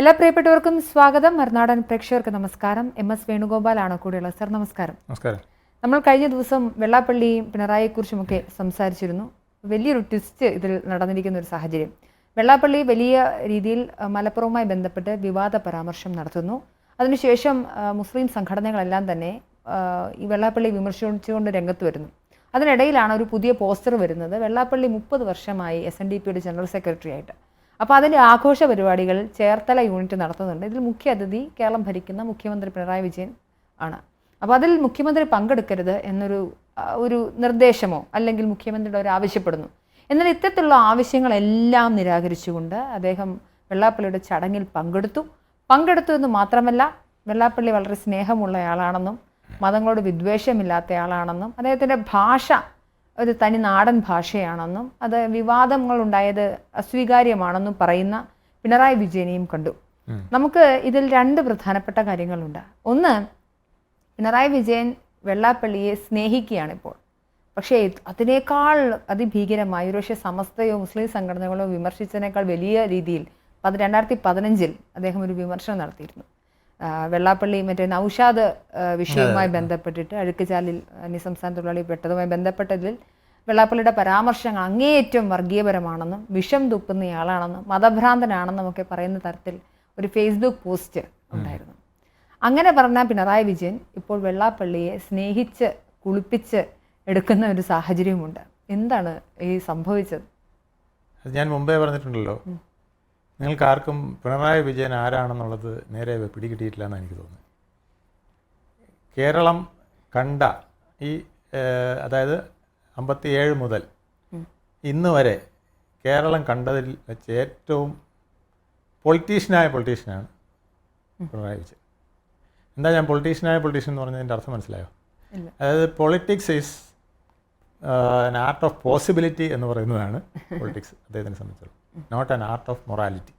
എല്ലാ പ്രിയപ്പെട്ടവർക്കും സ്വാഗതം. മറുനാടൻ പ്രേക്ഷകർക്ക് നമസ്കാരം. എം എസ് വേണുഗോപാലാണ് കൂടെയുള്ളത്. സർ നമസ്കാരം. നമസ്കാരം. നമ്മൾ കഴിഞ്ഞ ദിവസം വെള്ളാപ്പള്ളിയും പിണറായിയെക്കുറിച്ചുമൊക്കെ സംസാരിച്ചിരുന്നു. വലിയൊരു ട്വിസ്റ്റ് ഇതിൽ നടന്നിരിക്കുന്ന ഒരു സാഹചര്യം. വെള്ളാപ്പള്ളി വലിയ രീതിയിൽ മലപ്പുറവുമായി ബന്ധപ്പെട്ട് വിവാദ പരാമർശം നടത്തുന്നു. അതിനുശേഷം മുസ്ലിം സംഘടനകളെല്ലാം തന്നെ ഈ വെള്ളാപ്പള്ളി വിമർശിച്ചുകൊണ്ട് രംഗത്ത് വരുന്നു. അതിനിടയിലാണ് ഒരു പുതിയ പോസ്റ്റർ വരുന്നത്. വെള്ളാപ്പള്ളി മുപ്പത് വർഷമായി എസ് എൻ ഡി പിയുടെ ജനറൽ സെക്രട്ടറി ആയിട്ട് അപ്പോൾ അതിന്റെ ആഘോഷ പരിപാടികൾ ചേർത്തല യൂണിറ്റ് നടത്തുന്നുണ്ട്. ഇതിൽ മുഖ്യ അതിഥി കേരളം ഭരിക്കുന്ന മുഖ്യമന്ത്രി പിണറായി വിജയൻ ആണ്. അപ്പോൾ അതിൽ മുഖ്യമന്ത്രി പങ്കെടുക്കരുത് എന്നൊരു ഒരു നിർദ്ദേശമോ അല്ലെങ്കിൽ മുഖ്യമന്ത്രിയുടെ ഒരു ആവശ്യപ്പെടുന്നു? എന്നാൽ ഇത്തരത്തിലുള്ള ആവശ്യങ്ങളെല്ലാം നിരാകരിച്ചുകൊണ്ട് അദ്ദേഹം വെള്ളാപ്പള്ളിയുടെ ചടങ്ങിൽ പങ്കെടുത്തു. പങ്കെടുത്തു എന്ന് മാത്രമല്ല വെള്ളാപ്പള്ളി വളരെ സ്നേഹമുള്ളയാളാണെന്നും മതങ്ങളോട് വിദ്വേഷമില്ലാത്തയാളാണെന്നും അദ്ദേഹത്തിന്റെ ഭാഷ ഒരു തനി നാടൻ ഭാഷയാണെന്നും അത് വിവാദങ്ങൾ വിവാദങ്ങളുണ്ടായത് അസ്വീകാര്യമാണെന്നും പറയുന്ന പിണറായി വിജയനെയും കണ്ടു. നമുക്ക് ഇതിൽ രണ്ട് പ്രധാനപ്പെട്ട കാര്യങ്ങളുണ്ട്. ഒന്ന് പിണറായി വിജയൻ വെള്ളാപ്പള്ളിയെ സ്നേഹിക്കുകയാണ് ഇപ്പോൾ പക്ഷേ അതിനേക്കാൾ അതിഭീകരമായി ഒരുപക്ഷെ സമസ്തയോ മുസ്ലിം സംഘടനകളോ വിമർശിച്ചതിനേക്കാൾ വലിയ രീതിയിൽ അത് രണ്ടായിരത്തി പതിനഞ്ചിൽ അദ്ദേഹം ഒരു വിമർശനം നടത്തിയിരുന്നു. വെള്ളാപ്പള്ളി മറ്റേ നൌഷാദ് വിഷയവുമായി ബന്ധപ്പെട്ടിട്ട് അഴുക്കുചാലിൽ അന്യസംസ്ഥാന തൊഴിലാളി പെട്ടതുമായി ബന്ധപ്പെട്ടതിൽ വെള്ളാപ്പള്ളിയുടെ പരാമർശങ്ങൾ അങ്ങേയറ്റം വർഗീയപരമാണെന്നും വിഷം തുപ്പുന്നയാളാണെന്നും മതഭ്രാന്തനാണെന്നും ഒക്കെ പറയുന്ന തരത്തിൽ ഒരു ഫേസ്ബുക്ക് പോസ്റ്റ് ഉണ്ടായിരുന്നു. അങ്ങനെ പറഞ്ഞ പിണറായി വിജയൻ ഇപ്പോൾ വെള്ളാപ്പള്ളിയെ സ്നേഹിച്ച് കുളിപ്പിച്ച് എടുക്കുന്ന ഒരു സാഹചര്യമുണ്ട് എന്താണ് ഈ സംഭവിച്ചത്? അത് ഞാൻ മുമ്പേ പറഞ്ഞിട്ടുണ്ടല്ലോ. നിങ്ങൾക്ക് ആർക്കും പിണറായി വിജയൻ ആരാണെന്നുള്ളത് നേരെ പിടികിട്ടിയിട്ടില്ല എന്ന് എനിക്ക് തോന്നുന്നു കേരളം കണ്ട ഈ അതായത് അമ്പത്തിയേഴ് മുതൽ ഇന്ന് വരെ കേരളം കണ്ടതിൽ വെച്ച് ഏറ്റവും പൊളിറ്റീഷ്യനായ പൊളിറ്റീഷ്യനാണ് പിണറായി വിജയൻ. എന്താ ഞാൻ പൊളിറ്റീഷ്യനായ പൊളിറ്റീഷ്യൻ എന്ന് പറഞ്ഞതിന്റെ അർത്ഥം മനസ്സിലായോ? അതായത് politics is an art of possibility എന്ന് പറയുന്നതാണ് പൊളിറ്റിക്സ് അദ്ദേഹത്തിനെ സംബന്ധിച്ചിടത്തോളം not an art of morality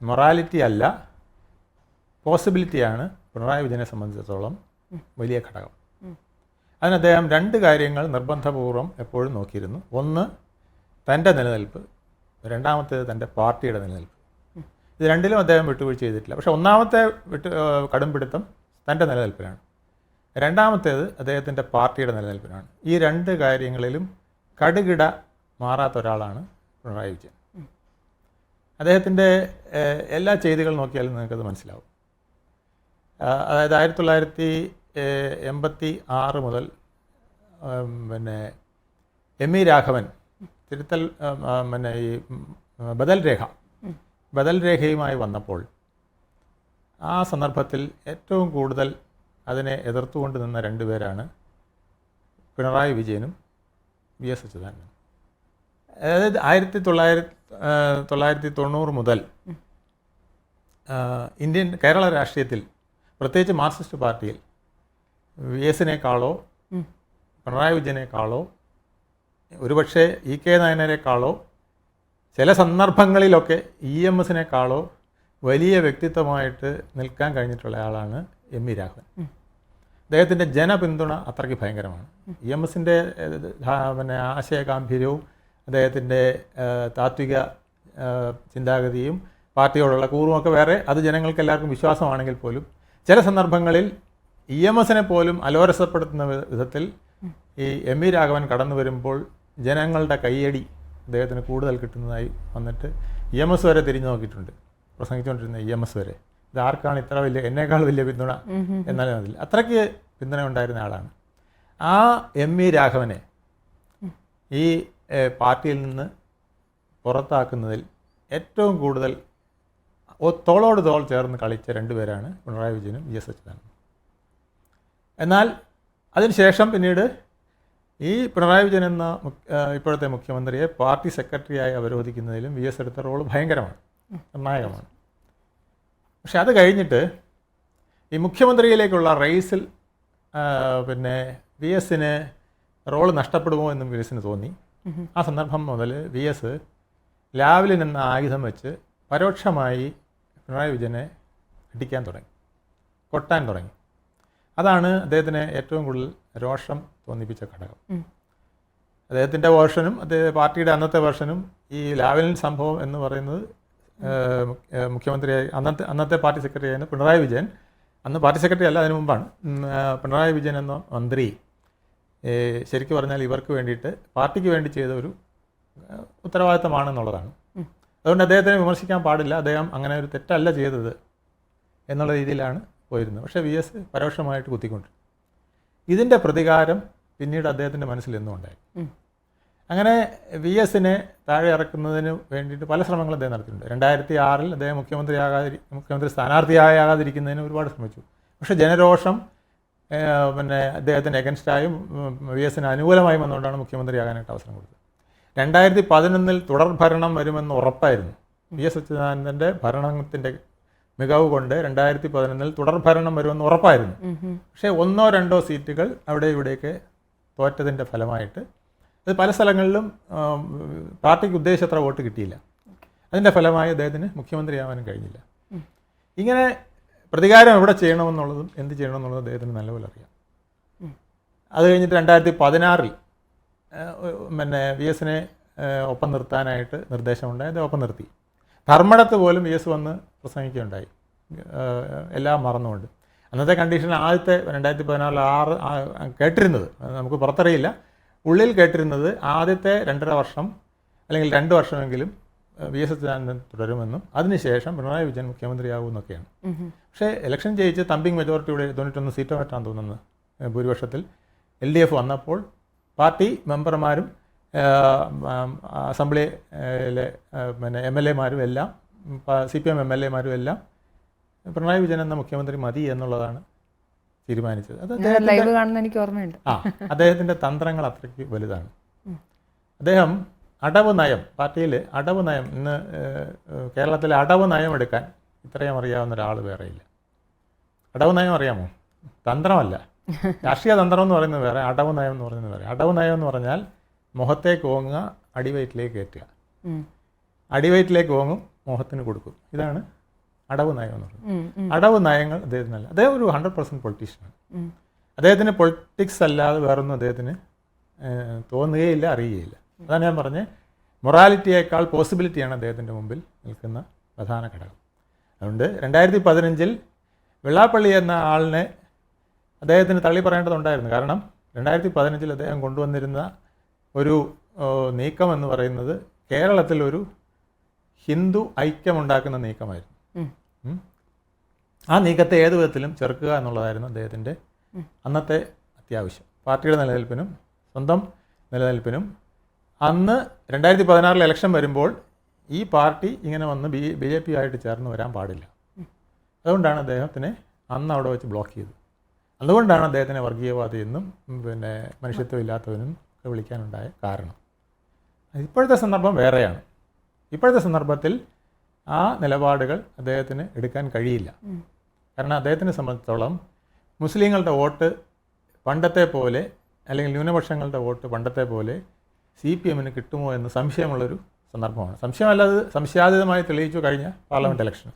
morality അല്ല പോസിബിലിറ്റിയാണ് പിണറായി വിജയനെ സംബന്ധിച്ചിടത്തോളം വലിയ ഘടകം. അതിന് അദ്ദേഹം രണ്ട് കാര്യങ്ങൾ നിർബന്ധപൂർവം എപ്പോഴും നോക്കിയിരുന്നു. ഒന്ന് തന്റെ നിലനിൽപ്പ്. രണ്ടാമത്തേത് തന്റെ പാർട്ടിയുടെ നിലനിൽപ്പ്. ഇത് രണ്ടിലും അദ്ദേഹം വിട്ടുവീഴ്ച ചെയ്തിട്ടില്ല. പക്ഷേ ഒന്നാമത്തെ വിട്ട് കടുംപിടുത്തം തന്റെ നിലനിൽപ്പിനാണ്. രണ്ടാമത്തേത് അദ്ദേഹത്തിന്റെ പാർട്ടിയുടെ നിലനിൽപ്പിനാണ്. ഈ രണ്ട് കാര്യങ്ങളിലും കടുകിട മാറാത്ത ഒരാളാണ് പിണറായി വിജയൻ. അദ്ദേഹത്തിന്റെ എല്ലാ ചെയ്തികൾ നോക്കിയാലും നിങ്ങൾക്കത് മനസ്സിലാവും. അതായത് ആയിരത്തി തൊള്ളായിരത്തി എൺപത്തി ആറ് മുതൽ പിന്നെ എം ഇ രാഘവൻ തിരുത്തൽ പിന്നെ ഈ ബദൽ രേഖ ബദൽ രേഖയുമായി വന്നപ്പോൾ ആ സന്ദർഭത്തിൽ ഏറ്റവും കൂടുതൽ അതിനെ എതിർത്തുകൊണ്ട് നിന്ന രണ്ടുപേരാണ് പിണറായി വിജയനും വി എസ് അച്യുതാനന്ദനും അതായത് ആയിരത്തി തൊള്ളായിരത്തി തൊള്ളായിരത്തി തൊണ്ണൂറ് മുതൽ ഇന്ത്യൻ കേരള രാഷ്ട്രീയത്തിൽ പ്രത്യേകിച്ച് മാർക്സിസ്റ്റ് പാർട്ടിയിൽ വി എസിനേക്കാളോ പിണറായി വിജയനേക്കാളോ ഒരുപക്ഷെ ഇ കെ നായനേക്കാളോ ചില സന്ദർഭങ്ങളിലൊക്കെ ഇ എം എസിനേക്കാളോ വലിയ വ്യക്തിത്വമായിട്ട് നിൽക്കാൻ കഴിഞ്ഞിട്ടുള്ള ആളാണ് എം വി രാഘവൻ. അദ്ദേഹത്തിന്റെ ജനപിന്തുണ അത്രയ്ക്ക് ഭയങ്കരമാണ്. ഇ എം എസിന്റെ പിന്നെ ആശയഗാംഭീര്യവും അദ്ദേഹത്തിന്റെ താത്വിക ചിന്താഗതിയും പാർട്ടിയോടുള്ള കൂറുമൊക്കെ വേറെ. അത് ജനങ്ങൾക്ക് എല്ലാവർക്കും വിശ്വാസമാണെങ്കിൽ പോലും ചില സന്ദർഭങ്ങളിൽ ഇ എം എസിനെ പോലും അലോരസപ്പെടുത്തുന്ന വിധത്തിൽ ഈ എം വി രാഘവൻ കടന്നു വരുമ്പോൾ ജനങ്ങളുടെ കയ്യടി അദ്ദേഹത്തിന് കൂടുതൽ കിട്ടുന്നതായി വന്നിട്ട് ഇ എം എസ് വരെ തിരിഞ്ഞു നോക്കിയിട്ടുണ്ട്. പ്രസംഗിച്ചുകൊണ്ടിരുന്ന ഇ എം എസ് വരെ. ഇത് ആർക്കാണ് ഇത്ര വലിയ എന്നേക്കാൾ വലിയ പിന്തുണ എന്നാലും അതിൽ അത്രയ്ക്ക് പിന്തുണ ഉണ്ടായിരുന്ന ആളാണ്. ആ എം വി രാഘവനെ ഈ പാർട്ടിയിൽ നിന്ന് പുറത്താക്കുന്നതിൽ ഏറ്റവും കൂടുതൽ തോളോട് തോൾ ചേർന്ന് കളിച്ച രണ്ടുപേരാണ് പിണറായി വിജയനും വി എസ് അച്യുതാനന്ദനും എന്നാൽ അതിനുശേഷം പിന്നീട് ഈ പിണറായി വിജയൻ എന്ന ഇപ്പോഴത്തെ മുഖ്യമന്ത്രിയെ പാർട്ടി സെക്രട്ടറിയായി അവരോധിക്കുന്നതിലും വി എസ് എടുത്ത റോൾ ഭയങ്കരമാണ്. നിർണായകമാണ്. പക്ഷെ അത് കഴിഞ്ഞിട്ട് ഈ മുഖ്യമന്ത്രിയിലേക്കുള്ള റേസിൽ പിന്നെ വി എസിന് റോൾ നഷ്ടപ്പെടുമോ എന്നും വി എസിന് തോന്നി. ആ സന്ദർഭം മുതൽ വി എസ് ലാവലിൻ എന്ന ആയുധം വെച്ച് പരോക്ഷമായി പിണറായി വിജയനെ ഇടിക്കാൻ തുടങ്ങി. കൊട്ടാൻ തുടങ്ങി. അതാണ് അദ്ദേഹത്തിന് ഏറ്റവും കൂടുതൽ രോഷം തോന്നിപ്പിച്ച ഘടകം. അദ്ദേഹത്തിന്റെ വേർഷനും അദ്ദേഹം പാർട്ടിയുടെ അന്നത്തെ വേർഷനും ഈ ലാവലിൻ സംഭവം എന്ന് പറയുന്നത് മുഖ്യമന്ത്രിയായി അന്നത്തെ അന്നത്തെ പാർട്ടി സെക്രട്ടറി ആയിരുന്നു പിണറായി വിജയൻ. അന്ന് പാർട്ടി സെക്രട്ടറി അല്ല അതിനു മുമ്പാണ്. പിണറായി വിജയൻ എന്ന മന്ത്രി ശരിക്കും പറഞ്ഞാൽ ഇവർക്ക് വേണ്ടിയിട്ട് പാർട്ടിക്ക് വേണ്ടി ചെയ്ത ഒരു ഉത്തരവാദിത്തമാണെന്നുള്ളതാണ്. അതുകൊണ്ട് അദ്ദേഹത്തിനെ വിമർശിക്കാൻ പാടില്ല. അദ്ദേഹം അങ്ങനെ ഒരു തെറ്റല്ല ചെയ്തത് എന്നുള്ള രീതിയിലാണ് പോയിരുന്നത് പക്ഷേ വി എസ് പരോക്ഷമായിട്ട് കുത്തിക്കൊണ്ടിരുന്നു ഇതിന്റെ പ്രതികാരം പിന്നീട് അദ്ദേഹത്തിന്റെ മനസ്സിൽ എന്നും ഉണ്ടായി. അങ്ങനെ വി എസിനെ താഴെ ഇറക്കുന്നതിന് വേണ്ടിയിട്ട് പല ശ്രമങ്ങളും അദ്ദേഹം നടത്തിയിട്ടുണ്ട്. രണ്ടായിരത്തി ആറിൽ അദ്ദേഹം മുഖ്യമന്ത്രിയാകാതിരി മുഖ്യമന്ത്രി സ്ഥാനാർത്ഥിയാകാതിരിക്കുന്നതിന് ഒരുപാട് ശ്രമിച്ചു. പക്ഷേ ജനരോഷം പിന്നെ അദ്ദേഹത്തിന് എഗൻസ്റ്റായും വി എസിന് അനുകൂലമായി വന്നുകൊണ്ടാണ് മുഖ്യമന്ത്രിയാകാനായിട്ട് അവസരം കൊടുത്തത്. രണ്ടായിരത്തി പതിനൊന്നിൽ തുടർ ഭരണം വരുമെന്ന് ഉറപ്പായിരുന്നു. വി എസ് അച്യുതാനന്ദന്റെ ഭരണത്തിന്റെ മികവ് കൊണ്ട് രണ്ടായിരത്തി പതിനൊന്നിൽ തുടർ ഭരണം വരുമെന്ന് ഉറപ്പായിരുന്നു. പക്ഷേ ഒന്നോ രണ്ടോ സീറ്റുകൾ അവിടെ ഇവിടെയൊക്കെ തോറ്റതിന്റെ ഫലമായിട്ട് അത് പല സ്ഥലങ്ങളിലും പാർട്ടിക്ക് ഉദ്ദേശത്ര വോട്ട് കിട്ടിയില്ല. അതിന്റെ ഫലമായി അദ്ദേഹത്തിന് മുഖ്യമന്ത്രിയാവാനും കഴിഞ്ഞില്ല. ഇങ്ങനെ പ്രതികാരം എവിടെ ചെയ്യണമെന്നുള്ളതും എന്ത് ചെയ്യണമെന്നുള്ളതും അദ്ദേഹത്തിന് നല്ലപോലെ അറിയാം. അത് കഴിഞ്ഞിട്ട് രണ്ടായിരത്തി പതിനാറിൽ പിന്നെ വി എസിനെ ഒപ്പം നിർത്താനായിട്ട് നിർദ്ദേശമുണ്ടായി. അത് ഒപ്പം നിർത്തി. ധർമ്മടത്ത് പോലും വി എസ് വന്ന് പ്രസംഗിക്കുകയുണ്ടായി. എല്ലാം മറന്നുകൊണ്ട്. അന്നത്തെ കണ്ടീഷൻ ആദ്യത്തെ രണ്ടായിരത്തി പതിനാറിൽ ആറ് കേട്ടിരുന്നത്. നമുക്ക് പുറത്തറിയില്ല. ഉള്ളിൽ കേട്ടിരുന്നത് ആദ്യത്തെ രണ്ടര വർഷം അല്ലെങ്കിൽ രണ്ട് വർഷമെങ്കിലും വി എസ് അച്യുതാനന്ദൻ തുടരുമെന്നും അതിനുശേഷം പിണറായി വിജയൻ മുഖ്യമന്ത്രിയാകുമെന്നൊക്കെയാണ്. പക്ഷേ ഇലക്ഷൻ ജയിച്ച് തമ്പിങ് മെജോറിറ്റിയുടെ തൊണ്ണൂറ്റൊന്ന് സീറ്റോ മറ്റാണ് തോന്നുന്നത് ഭൂരിപക്ഷത്തിൽ. എൽ ഡി എഫ് വന്നപ്പോൾ പാർട്ടി മെമ്പർമാരും അസംബ്ലിയിലെ പിന്നെ എം എൽ എമാരും എല്ലാം C P M M L എമാരും എല്ലാം പിണറായി വിജയൻ എന്ന മുഖ്യമന്ത്രി മതി എന്നുള്ളതാണ് തീരുമാനിച്ചത്. അത് ലൈവ് കാണുന്ന എനിക്ക് ഓർമ്മയുണ്ട്. ആ അദ്ദേഹത്തിന്റെ തന്ത്രങ്ങൾ അത്രയ്ക്ക് വലുതാണ്. അദ്ദേഹം അടവ് നയം പാർട്ടിയിൽ അടവ് നയം ഇന്ന് കേരളത്തിലെ അടവ് നയം എടുക്കാൻ ഇത്രയും അറിയാവുന്ന ഒരാൾ വേറെയില്ല. അടവ് നയം അറിയാമോ? തന്ത്രമല്ല. രാഷ്ട്രീയ തന്ത്രം എന്ന് പറയുന്നത് വേറെ അടവ് നയം എന്ന് പറയുന്നത് വേറെ. അടവ് നയം എന്ന് പറഞ്ഞാൽ മുഖത്തേക്ക് ഓങ്ങുക അടിവയറ്റിലേക്ക് കയറ്റുക. അടിവയറ്റിലേക്ക് ഓങ്ങും മുഖത്തിന് കൊടുക്കും. ഇതാണ് അടവ് നയം എന്ന് പറയുന്നത്. അടവ് നയങ്ങൾ അദ്ദേഹത്തിനല്ല. അദ്ദേഹം ഒരു ഹൺഡ്രഡ് പെർസെന്റ് പൊളിറ്റീഷ്യനാണ് അദ്ദേഹത്തിന് പൊളിറ്റിക്സ് അല്ലാതെ വേറൊന്നും അദ്ദേഹത്തിന് തോന്നുകയില്ല അറിയുകയില്ല. അതാണ് ഞാൻ പറഞ്ഞത്. മൊറാലിറ്റിയേക്കാൾ പോസിബിലിറ്റിയാണ് അദ്ദേഹത്തിന്റെ മുമ്പിൽ നിൽക്കുന്ന പ്രധാന ഘടകം. അതുകൊണ്ട് രണ്ടായിരത്തി പതിനഞ്ചിൽ വെള്ളാപ്പള്ളി എന്ന ആളിനെ അദ്ദേഹത്തിന് തള്ളി പറയേണ്ടതുണ്ടായിരുന്നു. കാരണം രണ്ടായിരത്തി പതിനഞ്ചിൽ അദ്ദേഹം കൊണ്ടുവന്നിരുന്ന ഒരു നീക്കം എന്ന് പറയുന്നത് കേരളത്തിൽ ഒരു ഹിന്ദു ഐക്യമുണ്ടാക്കുന്ന നീക്കമായിരുന്നു. ആ നീക്കത്തെ ഏത് വിധത്തിലും ചെറുക്കുക എന്നുള്ളതായിരുന്നു അദ്ദേഹത്തിന്റെ അന്നത്തെ അത്യാവശ്യം. പാർട്ടിയുടെ നിലനിൽപ്പിനും സ്വന്തം നിലനിൽപ്പിനും അന്ന് രണ്ടായിരത്തി പതിനാറിൽ ഇലക്ഷൻ വരുമ്പോൾ ഈ പാർട്ടി ഇങ്ങനെ വന്ന് ബി ബി ജെ പി ആയിട്ട് ചേർന്ന് വരാൻ പാടില്ല. അതുകൊണ്ടാണ് അദ്ദേഹത്തിനെ അന്ന് അവിടെ വെച്ച് ബ്ലോക്ക് ചെയ്തത്. അതുകൊണ്ടാണ് അദ്ദേഹത്തിനെ വർഗീയവാദി എന്നും പിന്നെ മനുഷ്യത്വം ഇല്ലാത്തവനും ഒക്കെ വിളിക്കാനുണ്ടായ കാരണം. ഇപ്പോഴത്തെ സന്ദർഭം വേറെയാണ്. ഇപ്പോഴത്തെ സന്ദർഭത്തിൽ ആ നിലപാടുകൾ അദ്ദേഹത്തിന് എടുക്കാൻ കഴിയില്ല. കാരണം അദ്ദേഹത്തിനെ സംബന്ധിച്ചിടത്തോളം മുസ്ലിങ്ങളുടെ വോട്ട് പണ്ടത്തെ പോലെ അല്ലെങ്കിൽ ന്യൂനപക്ഷങ്ങളുടെ വോട്ട് പണ്ടത്തെ പോലെ സി പി എമ്മിന് കിട്ടുമോ എന്ന് സംശയമുള്ളൊരു സന്ദർഭമാണ്. സംശയമല്ലാതെ സംശയാതീതമായി തെളിയിച്ചു കഴിഞ്ഞ പാർലമെന്റ് ഇലക്ഷൻ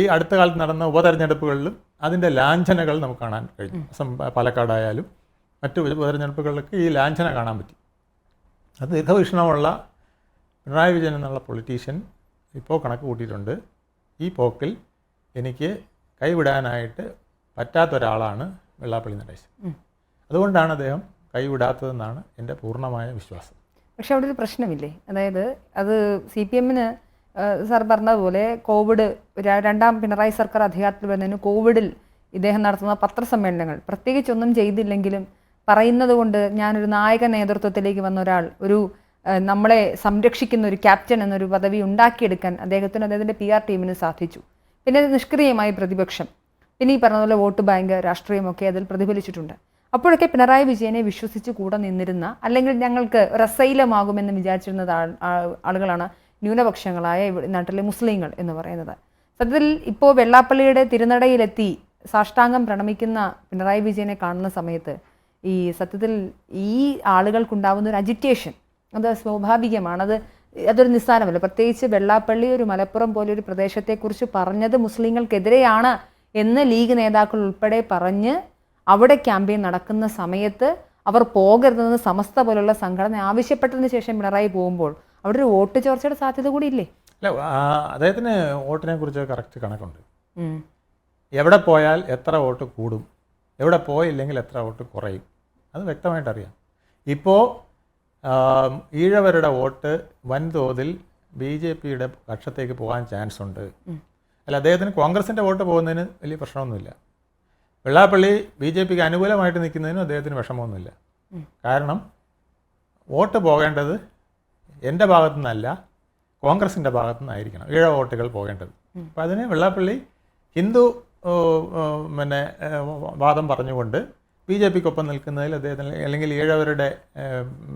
ഈ അടുത്ത കാലത്ത് നടന്ന ഉപതെരഞ്ഞെടുപ്പുകളിലും അതിന്റെ ലാഞ്ചനകൾ നമുക്ക് കാണാൻ കഴിഞ്ഞു പാലക്കാടായാലും മറ്റു ഉപതെരഞ്ഞെടുപ്പുകളിലൊക്കെ ഈ ലാഞ്ചന കാണാൻ പറ്റി. അത് ദീർഘവീക്ഷണമുള്ള പിണറായി വിജയൻ എന്നുള്ള പൊളിറ്റീഷ്യൻ ഇപ്പോൾ കണക്ക് കൂട്ടിയിട്ടുണ്ട്. ഈ പോക്കിൽ എനിക്ക് കൈവിടാനായിട്ട് പറ്റാത്ത ഒരാളാണ് വെള്ളാപ്പള്ളി നടേശൻ. അതുകൊണ്ടാണ് അദ്ദേഹം കൈവിടാത്തതെന്നാണ് എന്റെ പൂർണമായ വിശ്വാസം. പക്ഷെ അവിടെ ഒരു പ്രശ്നമില്ലേ? അതായത് അത് സി പി എമ്മിന് സാർ പറഞ്ഞതുപോലെ കോവിഡ് രണ്ടാം പിണറായി സർക്കാർ അധികാരത്തിൽ വരുന്നതിന് കോവിഡിൽ ഇദ്ദേഹം നടത്തുന്ന പത്രസമ്മേളനങ്ങൾ. പ്രത്യേകിച്ചൊന്നും ചെയ്തില്ലെങ്കിലും പറയുന്നത് കൊണ്ട് ഞാനൊരു നായക നേതൃത്വത്തിലേക്ക് വന്ന ഒരാൾ ഒരു നമ്മളെ സംരക്ഷിക്കുന്ന ഒരു ക്യാപ്റ്റൻ എന്നൊരു പദവി ഉണ്ടാക്കിയെടുക്കാൻ അദ്ദേഹത്തിന് അദ്ദേഹത്തിന്റെ പി ആർ ടീമിന് സാധിച്ചു. പിന്നെ നിഷ്ക്രിയമായി പ്രതിപക്ഷം. പിന്നെ ഈ പറഞ്ഞതുപോലെ വോട്ട് ബാങ്ക് രാഷ്ട്രീയമൊക്കെ അതിൽ പ്രതിഫലിച്ചിട്ടുണ്ട്. അപ്പോഴൊക്കെ പിണറായി വിജയനെ വിശ്വസിച്ച് കൂടെ നിന്നിരുന്ന അല്ലെങ്കിൽ ഞങ്ങൾക്ക് ഒരു അസൈലമാകുമെന്ന് വിചാരിച്ചിരുന്ന ആളുകളാണ് ന്യൂനപക്ഷങ്ങളായ നാട്ടിലെ മുസ്ലിങ്ങൾ എന്ന് പറയുന്നത്. സത്യത്തിൽ ഇപ്പോൾ വെള്ളാപ്പള്ളിയുടെ തിരുനടയിലെത്തി സാഷ്ടാംഗം പ്രണമിക്കുന്ന പിണറായി വിജയനെ കാണുന്ന സമയത്ത് ഈ സത്യത്തിൽ ഈ ആളുകൾക്കുണ്ടാവുന്ന ഒരു അജിറ്റേഷൻ അത് സ്വാഭാവികമാണ്. അത് അതൊരു നിസ്സാരമല്ല. പ്രത്യേകിച്ച് വെള്ളാപ്പള്ളി ഒരു മലപ്പുറം പോലെ ഒരു പ്രദേശത്തെക്കുറിച്ച് പറഞ്ഞത് മുസ്ലിങ്ങൾക്കെതിരെയാണ് എന്ന് ലീഗ് നേതാക്കൾ ഉൾപ്പെടെ പറഞ്ഞ് അവിടെ ക്യാമ്പയിൻ നടക്കുന്ന സമയത്ത് അവർ പോകരുതെന്ന് സമസ്ത പോലുള്ള സംഘടന ആവശ്യപ്പെട്ടതിന് ശേഷം പിണറായി പോകുമ്പോൾ അവിടെ ഒരു വോട്ട് ചോർച്ചയുടെ സാധ്യത കൂടി ഇല്ലേ അല്ല അദ്ദേഹത്തിന് വോട്ടിനെ കുറിച്ച് കറക്റ്റ് കണക്കുണ്ട്. എവിടെ പോയാൽ എത്ര വോട്ട് കൂടും? എവിടെ പോയില്ലെങ്കിൽ എത്ര വോട്ട് കുറയും? അത് വ്യക്തമായിട്ട് അറിയാം. ഇപ്പോൾ ഈഴവരുടെ വോട്ട് വൻതോതിൽ ബി ജെ പിയുടെ പക്ഷത്തേക്ക് പോകാൻ ചാൻസ് ഉണ്ട്. അല്ല അദ്ദേഹത്തിന് കോൺഗ്രസിന്റെ വോട്ട് പോകുന്നതിന് വലിയ പ്രശ്നമൊന്നുമില്ല. വെള്ളാപ്പള്ളി ബി ജെ പിക്ക് അനുകൂലമായിട്ട് നിൽക്കുന്നതിനും അദ്ദേഹത്തിന് വിഷമമൊന്നുമില്ല. കാരണം വോട്ട് പോകേണ്ടത് എന്റെ ഭാഗത്തു നിന്നല്ല കോൺഗ്രസിന്റെ ഭാഗത്തു നിന്നായിരിക്കണം ഈഴ വോട്ടുകൾ പോകേണ്ടത്. അപ്പോൾ അതിന് വെള്ളാപ്പള്ളി ഹിന്ദു പിന്നെ വാദം പറഞ്ഞുകൊണ്ട് ബി ജെ പിക്കൊപ്പം നിൽക്കുന്നതിൽ അദ്ദേഹത്തിന് അല്ലെങ്കിൽ ഈഴവരുടെ ഏ,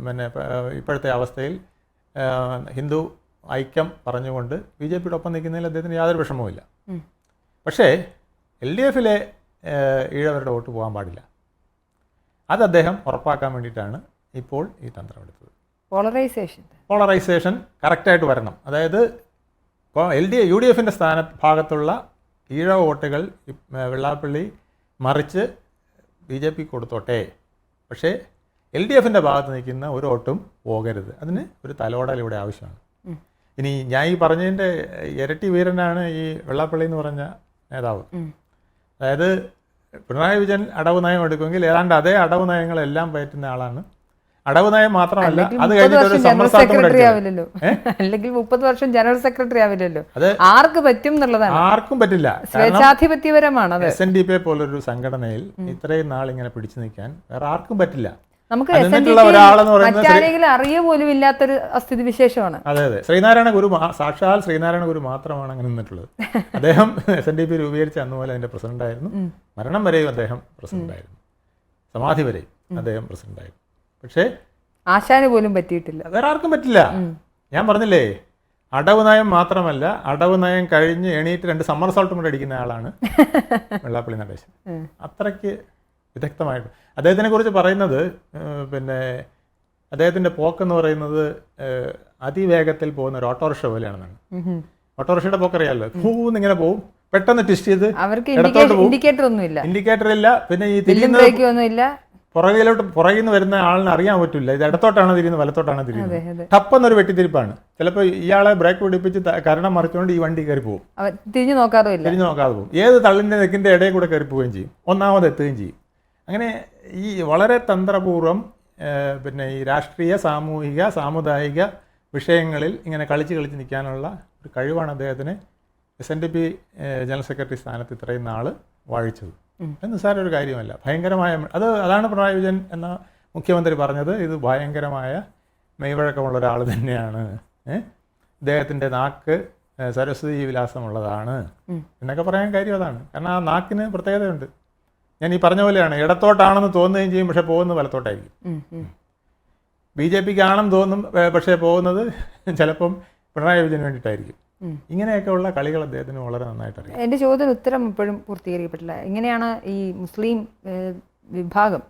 പിന്നെ ഇപ്പോഴത്തെ അവസ്ഥയിൽ ഹിന്ദു ഐക്യം പറഞ്ഞുകൊണ്ട് ബി ജെ പിയുടെ ഒപ്പം നിൽക്കുന്നതിൽ അദ്ദേഹത്തിന് യാതൊരു വിഷമവുമില്ല. പക്ഷേ എൽ ഡി എഫിലെ ഈഴവരുടെ വോട്ട് പോകാൻ പാടില്ല. അത് അദ്ദേഹം ഉറപ്പാക്കാൻ വേണ്ടിയിട്ടാണ് ഇപ്പോൾ ഈ തന്ത്രം എടുത്തത്. പോളറൈസേഷൻ. പോളറൈസേഷൻ കറക്റ്റായിട്ട് വരണം. അതായത് എൽ ഡി യു ഡി എഫിന്റെ സ്ഥാന ഭാഗത്തുള്ള ഈഴവ വോട്ടുകൾ വെള്ളാപ്പള്ളി മറിച്ച് ബി ജെ പി കൊടുത്തോട്ടെ. പക്ഷേ എൽ ഡി എഫിന്റെ ഭാഗത്ത് നിൽക്കുന്ന ഒരു വോട്ടും പോകരുത്. അതിന് ഒരു തലോടൽ ഇവിടെ ആവശ്യമാണ്. ഇനി ഞാൻ ഈ പറഞ്ഞതിന്റെ ഇരട്ടി വീരനാണ് ഈ വെള്ളാപ്പള്ളി എന്ന് പറഞ്ഞ നേതാവ്. അതായത് പിണറായി വിജയൻ അടവ് നയം എടുക്കുമെങ്കിൽ ഏതാണ്ട് അതേ അടവ് നയങ്ങളെല്ലാം പയറ്റുന്ന ആളാണ് അടവ് നയം മാത്രമല്ല അത് കഴിഞ്ഞിട്ട് ജനറൽ സെക്രട്ടറി ആവില്ലല്ലോ. അല്ലെങ്കിൽ മുപ്പത് വർഷം ജനറൽ സെക്രട്ടറി ആവില്ലല്ലോ. ആർക്ക് പറ്റും എന്നുള്ളതാണ്. ആർക്കും പറ്റില്ല. സ്വേച്ഛാധിപത്യപരമാണ് എസ് എൻ ഡി പി പോലൊരു സംഘടനയിൽ ഇത്രയും നാൾ ഇങ്ങനെ പിടിച്ചു നിൽക്കാൻ വേറെ ആർക്കും പറ്റില്ല. നമുക്ക് മറ്റാരെങ്കിലും അറിയ പോലും ഇല്ലാത്തൊരു സ്ഥിതി വിശേഷമാണ് അതെ അതെ. ശ്രീനാരായണ ഗുരു സാക്ഷാൽ ശ്രീനാരായണ ഗുരു മാത്രമാണ് അങ്ങനെ നിന്നിട്ടുള്ളത്. അദ്ദേഹം എസ് എൻ ഡി പി രൂപീകരിച്ച അന്ന് പോലെ അതിന്റെ പ്രസിഡന്റ് ആയിരുന്നു മരണം വരെയും അദ്ദേഹം പ്രസിഡന്റ് ആയിരുന്നു സമാധി വരെയും അദ്ദേഹം പ്രസിഡന്റ് ആയിരുന്നു പക്ഷേ ആശാന് പോലും പറ്റിയിട്ടില്ല. വേറെ ആർക്കും പറ്റില്ല. ഞാൻ പറഞ്ഞില്ലേ അടവ് നയം മാത്രമല്ല അടവ് നയം കഴിഞ്ഞ് എണീറ്റ് രണ്ട് സമ്മർ സോൾട്ടും കൂടെ അടിക്കുന്ന ആളാണ് വെള്ളാപ്പള്ളി നടേശൻ. അത്രയ്ക്ക് വിദഗ്ധമായിട്ട്. അദ്ദേഹത്തിനെ കുറിച്ച് പറയുന്നത് പിന്നെ അദ്ദേഹത്തിന്റെ പോക്കെന്ന് പറയുന്നത് അതിവേഗത്തിൽ പോകുന്ന ഒരു ഓട്ടോറിക്ഷ പോലെയാണെന്നാണ്. ഓട്ടോറിക്ഷയുടെ പോക്ക് അറിയാമല്ലോ പൂന്ന് ഇങ്ങനെ പോകും പെട്ടെന്ന് ട്വിസ്റ്റ് ചെയ്ത് അവർക്ക് ഇൻഡിക്കേറ്റർ ഒന്നും ഇല്ല ഒന്നുമില്ല. ഇൻഡിക്കേറ്റർ ഇല്ല. പിന്നെ ഈ തിരിയുന്ന പുറകിലോട്ട് പുറകിൽ നിന്ന് വരുന്ന ആളിനെ അറിയാൻ പറ്റില്ല. ഇത് ഇടത്തോട്ടാണ് തിരിയുന്നത് വലത്തോട്ടാണ് തിരിയുന്നത്? ടപ്പെന്നൊരു വെട്ടിത്തിരിപ്പാണ്. ചിലപ്പോൾ ഇയാളെ ബ്രേക്ക് പിടിപ്പിച്ച് കരണം മറിച്ചുകൊണ്ട് ഈ വണ്ടി കയറി പോകും തിരിഞ്ഞു നോക്കാറുമില്ല തിരിഞ്ഞു നോക്കാതെ പോകും ഏത് തള്ളിന്റെ നെക്കിന്റെ ഇടയിൽ കൂടെ കയറി പോവുകയും ചെയ്യും. ഒന്നാമത് എത്തുകയും ചെയ്യും. അങ്ങനെ ഈ വളരെ തന്ത്രപൂർവം പിന്നെ ഈ രാഷ്ട്രീയ സാമൂഹിക സാമുദായിക വിഷയങ്ങളിൽ ഇങ്ങനെ കളിച്ച് കളിച്ച് നിൽക്കാനുള്ള ഒരു കഴിവാണ് അദ്ദേഹത്തിന് S N D P general secretary സ്ഥാനത്ത് ഇത്രയും നാൾ വാഴിച്ചത്. നിസ്സാര ഒരു കാര്യമല്ല. ഭയങ്കരമായ അത് അതാണ് പിണറായി വിജയൻ എന്ന മുഖ്യമന്ത്രി പറഞ്ഞത്. ഇത് ഭയങ്കരമായ മെയ്വഴക്കമുള്ള ഒരാൾ തന്നെയാണ്. ഏഹ്? ഇദ്ദേഹത്തിന്റെ നാക്ക് സരസ്വതി വിലാസമുള്ളതാണ്. എന്നൊക്കെ പറയാൻ കാര്യം അതാണ്. കാരണം ആ നാക്കിന് പ്രത്യേകതയുണ്ട്. ഞാൻ ഈ പറഞ്ഞ പോലെയാണ് ഇടത്തോട്ടാണെന്ന് തോന്നുകയും ചെയ്യും പക്ഷേ പോകുന്നത് വലത്തോട്ടായിരിക്കും. ബി ജെ പിക്ക് ആണെന്ന് തോന്നും പക്ഷേ പോകുന്നത് ചിലപ്പം പിണറായി വിജയന് വേണ്ടിയിട്ടായിരിക്കും. ഇങ്ങനെയൊക്കെയുള്ള കളികൾ അദ്ദേഹത്തിന് വളരെ നന്നായിട്ട് അറിയാം എന്റെ ചോദ്യത്തിന് ഉത്തരം ഇപ്പോഴും പൂർത്തീകരിക്കപ്പെട്ടില്ല. എങ്ങനെയാണ് ഈ മുസ്ലിം വിഭാഗം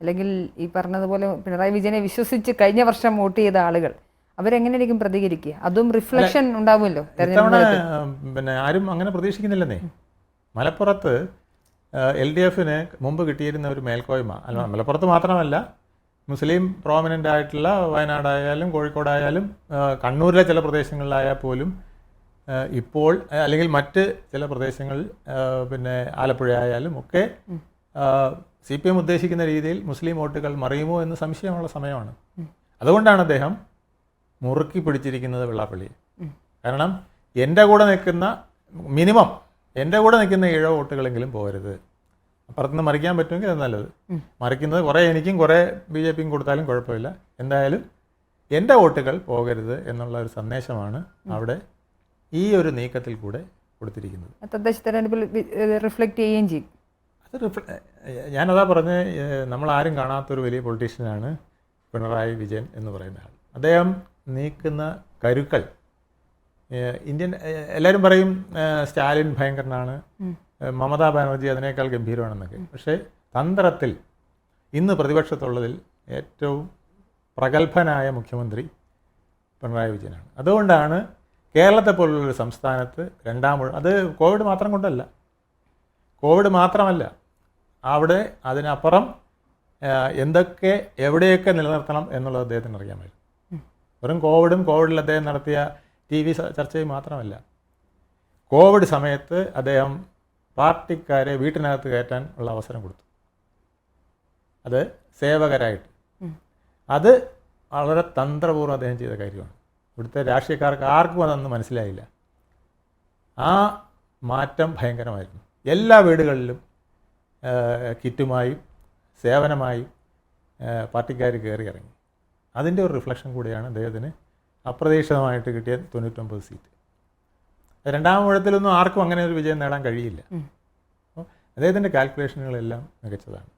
അല്ലെങ്കിൽ ഈ പറഞ്ഞതുപോലെ പിണറായി വിജയനെ വിശ്വസിച്ച് കഴിഞ്ഞ വർഷം വോട്ട് ചെയ്ത ആളുകൾ അവരെങ്ങനെയായിരിക്കും പ്രതികരിക്കുക? അതും റിഫ്ലക്ഷൻ ഉണ്ടാവുമല്ലോ പിന്നെ ആരും അങ്ങനെ പ്രതീക്ഷിക്കുന്നില്ലെന്നേ. മലപ്പുറത്ത് എൽ ഡി എഫിന് മുമ്പ് കിട്ടിയിരുന്ന ഒരു മേൽക്കോയ്മ അല്ല മലപ്പുറത്ത് മാത്രമല്ല മുസ്ലിം പ്രോമിനന്റ് ആയിട്ടുള്ള വയനാടായാലും കോഴിക്കോടായാലും കണ്ണൂരിലെ ചില പ്രദേശങ്ങളിലായാൽ പോലും ഇപ്പോൾ അല്ലെങ്കിൽ മറ്റ് ചില പ്രദേശങ്ങളിൽ പിന്നെ ആലപ്പുഴ ആയാലും ഒക്കെ സി പി എം ഉദ്ദേശിക്കുന്ന രീതിയിൽ മുസ്ലിം വോട്ടുകൾ മറിയുമോ എന്ന് സംശയമുള്ള സമയമാണ്. അതുകൊണ്ടാണ് അദ്ദേഹം മുറുക്കി പിടിച്ചിരിക്കുന്നത് വെള്ളാപ്പള്ളി. കാരണം എന്റെ കൂടെ നിൽക്കുന്ന മിനിമം എന്റെ കൂടെ നിൽക്കുന്ന ഏഴോ വോട്ടുകളെങ്കിലും പോകരുത്. അപ്പുറത്തുനിന്ന് മറിക്കാൻ പറ്റുമെങ്കിൽ അത് നല്ലത്. മറിക്കുന്നത് കുറേ എനിക്കും കുറേ ബി ജെ പിയും കൊടുത്താലും കുഴപ്പമില്ല. എന്തായാലും എന്റെ വോട്ടുകൾ പോകരുത് എന്നുള്ള ഒരു സന്ദേശമാണ് അവിടെ ഈ ഒരു നീക്കത്തിൽ കൂടെ കൊടുത്തിരിക്കുന്നത്. തദ്ദേശ തെരഞ്ഞെടുപ്പിൽ റിഫ്ലക്റ്റ് ചെയ്യുകയും ചെയ്യും. അത് റിഫ്ല ഞാനതാ പറഞ്ഞ് നമ്മൾ ആരും കാണാത്തൊരു വലിയ പൊളിറ്റീഷ്യനാണ് പിണറായി വിജയൻ എന്ന് പറയുന്ന ആൾ. അദ്ദേഹം നീക്കുന്ന കരുക്കൾ ഇന്ത്യൻ എല്ലാവരും പറയും സ്റ്റാലിൻ ഭയങ്കരനാണ് മമതാ ബാനർജി അതിനേക്കാൾ ഗംഭീരമാണെന്നൊക്കെ. പക്ഷേ തന്ത്രത്തിൽ ഇന്ന് പ്രതിപക്ഷത്തുള്ളതിൽ ഏറ്റവും പ്രഗത്ഭനായ മുഖ്യമന്ത്രി പിണറായി വിജയനാണ്. അതുകൊണ്ടാണ് കേരളത്തെ പോലുള്ളൊരു സംസ്ഥാനത്ത് രണ്ടാം അത് കോവിഡ് മാത്രം കൊണ്ടല്ല. കോവിഡ് മാത്രമല്ല. അവിടെ അതിനപ്പുറം എന്തൊക്കെ എവിടെയൊക്കെ നിലനിർത്തണം എന്നുള്ളത് അദ്ദേഹത്തിന് അറിയാമായിരുന്നു. വെറും കോവിഡും കോവിഡിൽ അദ്ദേഹം നടത്തിയ ടി വി ചർച്ചയും മാത്രമല്ല. കോവിഡ് സമയത്ത് അദ്ദേഹം പാർട്ടിക്കാരെ വീട്ടിനകത്ത് കയറ്റാൻ ഉള്ള അവസരം കൊടുത്തു. അത് സേവകരായിട്ട്. അത് വളരെ തന്ത്രപൂർവം അദ്ദേഹം ചെയ്ത കാര്യമാണ്. ഇവിടുത്തെ രാഷ്ട്രീയക്കാർക്ക് ആർക്കും അതൊന്നും മനസ്സിലായില്ല. ആ മാറ്റം ഭയങ്കരമായിരുന്നു. എല്ലാ വീടുകളിലും കിറ്റുമായും സേവനമായും പാർട്ടിക്കാർ കയറി ഇറങ്ങി. അതിന്റെ ഒരു റിഫ്ലക്ഷൻ കൂടിയാണ് അദ്ദേഹത്തിന് അപ്രതീക്ഷിതമായിട്ട് കിട്ടിയ തൊണ്ണൂറ്റൊമ്പത് സീറ്റ്. രണ്ടാം ഊഴത്തിലൊന്നും ആർക്കും അങ്ങനെ ഒരു വിജയം നേടാൻ കഴിയില്ല. അപ്പോൾ അദ്ദേഹത്തിന്റെ കാൽക്കുലേഷനുകളെല്ലാം മികച്ചതാണ്.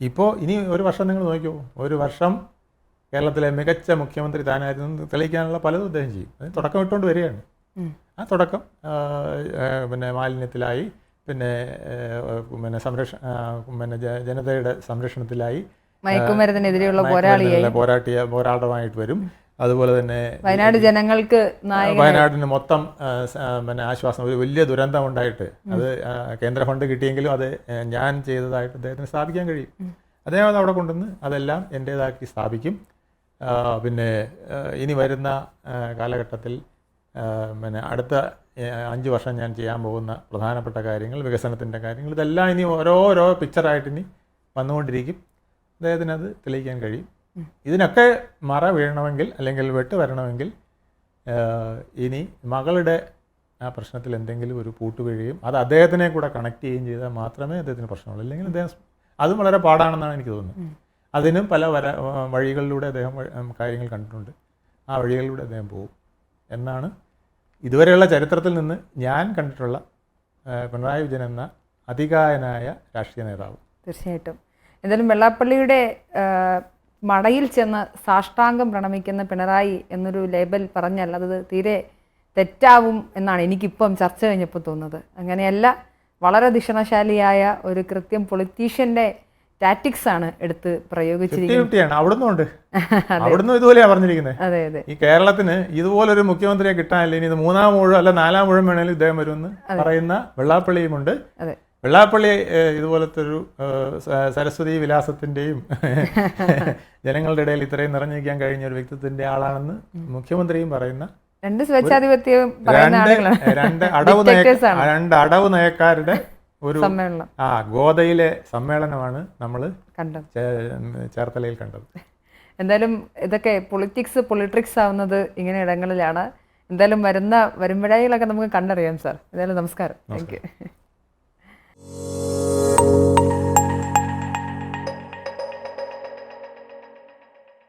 ഇപ്പോൾ ഇനി ഒരു വർഷം നിങ്ങൾ നോക്കിയോ ഒരു വർഷം കേരളത്തിലെ മികച്ച മുഖ്യമന്ത്രി താനായിരുന്നു തെളിയിക്കാനുള്ള പലതും അദ്ദേഹം ചെയ്യും. അതിന് തുടക്കം ഇട്ടുകൊണ്ട് വരികയാണ്. ആ തുടക്കം പിന്നെ മാലിന്യത്തിലായി പിന്നെ പിന്നെ സംരക്ഷ പിന്നെ ജനതയുടെ സംരക്ഷണത്തിലായി മയക്കുമരുന്നിനെതിരെയുള്ള പോരാളിയായി. പോരാട്ടിയ പോരാട്ടമായിട്ട് വരും. അതുപോലെ തന്നെ വയനാട് ജനങ്ങൾക്ക് വയനാടിന് മൊത്തം പിന്നെ ആശ്വാസം ഒരു വലിയ ദുരന്തം ഉണ്ടായിട്ട് അത് കേന്ദ്ര ഫണ്ട് കിട്ടിയെങ്കിലും അത് ഞാൻ ചെയ്തതായിട്ട് അദ്ദേഹത്തിന് സ്ഥാപിക്കാൻ കഴിയും. അദ്ദേഹം അത് അവിടെ കൊണ്ടുവന്ന് അതെല്ലാം എന്റേതാക്കി സ്ഥാപിക്കും. പിന്നെ ഇനി വരുന്ന കാലഘട്ടത്തിൽ പിന്നെ അടുത്ത അഞ്ച് വർഷം ഞാൻ ചെയ്യാൻ പോകുന്ന പ്രധാനപ്പെട്ട കാര്യങ്ങൾ വികസനത്തിന്റെ കാര്യങ്ങൾ ഇതെല്ലാം ഇനി ഓരോരോ പിക്ചറായിട്ട് ഇനി വന്നുകൊണ്ടിരിക്കും. അദ്ദേഹത്തിന് അത് തെളിയിക്കാൻ കഴിയും. ഇതിനൊക്കെ മറ വീഴണമെങ്കിൽ അല്ലെങ്കിൽ വെട്ട് വരണമെങ്കിൽ ഇനി മകളുടെ ആ പ്രശ്നത്തിൽ എന്തെങ്കിലും ഒരു പൂട്ട് വീഴുകയും അത് അദ്ദേഹത്തിനെ കൂടെ കണക്ട് ചെയ്യുകയും ചെയ്താൽ മാത്രമേ അദ്ദേഹത്തിന് പ്രശ്നമുള്ളൂ. അല്ലെങ്കിൽ അദ്ദേഹം അതും വളരെ പാടാണെന്നാണ് എനിക്ക് തോന്നുന്നത്. അതിനും പല വര വഴികളിലൂടെ അദ്ദേഹം കാര്യങ്ങൾ കണ്ടിട്ടുണ്ട്. ആ വഴികളിലൂടെ അദ്ദേഹം പോകും. എന്നാണ് ഇതുവരെയുള്ള ചരിത്രത്തിൽ നിന്ന് ഞാൻ കണ്ടിട്ടുള്ള പിണറായി വിജയൻ എന്ന അധികായനായ രാഷ്ട്രീയ നേതാവ്. തീർച്ചയായിട്ടും. എന്തായാലും വെള്ളാപ്പള്ളിയുടെ മടയിൽ ചെന്ന് സാഷ്ടാംഗം പ്രണമിക്കുന്ന പിണറായി എന്നൊരു ലേബൽ പറഞ്ഞാൽ അത് തീരെ തെറ്റാവും എന്നാണ് എനിക്കിപ്പം ചർച്ച കഴിഞ്ഞപ്പോൾ തോന്നുന്നത്. അങ്ങനെയല്ല വളരെ ദിഷണശാലിയായ ഒരു കൃത്യം പൊളിറ്റീഷ്യന്റെ ടാറ്റിക്സ് ആണ് എടുത്ത് പ്രയോഗിച്ചിരിക്കുന്നത്. അവിടുന്ന് ഇതുപോലെയാണ് പറഞ്ഞിരിക്കുന്നത് അതെ അതെ. ഈ കേരളത്തിന് ഇതുപോലൊരു മുഖ്യമന്ത്രിയെ കിട്ടാനില്ല. ഇനി ഇത് മൂന്നാം മുഴുവൻ അല്ല നാലാം മുഴുവൻ വേണേലും ഇദ്ദേഹം വരുമെന്ന് പറയുന്ന വെള്ളാപ്പള്ളിയുമുണ്ട് വെള്ളാപ്പള്ളി ഇതുപോലത്തെ ഒരു സരസ്വതി വിലാസത്തിന്റെയും ജനങ്ങളുടെ ഇടയിൽ ഇത്രയും നിറഞ്ഞിരിക്കാൻ കഴിഞ്ഞ ഒരു വ്യക്തിത്വത്തിന്റെ ആളാണെന്ന് മുഖ്യമന്ത്രിയും പറയുന്ന രണ്ട് സ്വേച്ഛാധിപത്യം രണ്ട് അടവ് രണ്ട് അടവ് നയക്കാരുടെ ഒരു സമ്മേളനം. ആ ഗോതയിലെ സമ്മേളനമാണ് നമ്മൾ കണ്ടത്. ചേർത്തലയിൽ കണ്ടത്. എന്തായാലും ഇതൊക്കെ പൊളിറ്റിക്സ് പൊളിറ്റിക്സ് ആവുന്നത് ഇങ്ങനെ ഇടങ്ങളിലാണ്. എന്തായാലും വരുന്ന വരുമ്പോഴേകളൊക്കെ നമുക്ക് കണ്ടറിയാം സാർ. എന്തായാലും നമസ്കാരം. Thank you